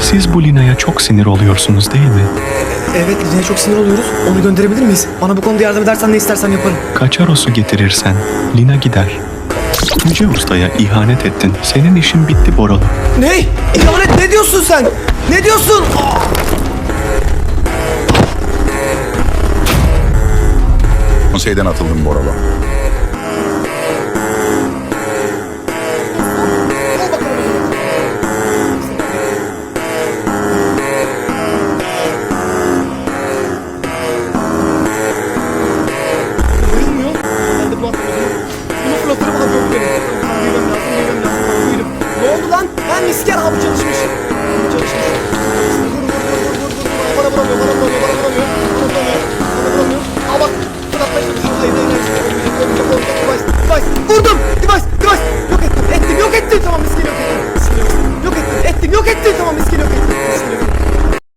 Siz bu Lina'ya çok sinir oluyorsunuz değil mi? Evet Lina'ya çok sinir oluyoruz. Onu gönderebilir miyiz? Bana bu konuda yardım edersen ne istersen yaparım. Kaçaros'u getirirsen Lina gider. Yüce Usta'ya ihanet ettin. Senin işin bitti Boralo. Ne? İhanet ne diyorsun sen? Ne diyorsun? Konseyden atıldım Boralo. Bunu bulatmadım. Bunu fırlatırım ona böbreğim. Büyümem lazım, büyümem lazım. Büyüdüm. Ne oldu lan? Ben misker abi çalışmış. Çalışmış. Vur vur vur vur vur vur. Bana vuramıyor, bana vuramıyor, bana vuramıyor. Bana vuramıyor, bana vuramıyor. Aa bak. Fırlatma işte. Hayır, hayır, hayır. Olmayacak, olmayacak, olmayacak. Device, device. Vurdum. Device, device. Yok ettim, ettim, yok ettim. Tamam miskeri yok ettim. Yok ettim, ettim, yok ettim. Tamam miskeri yok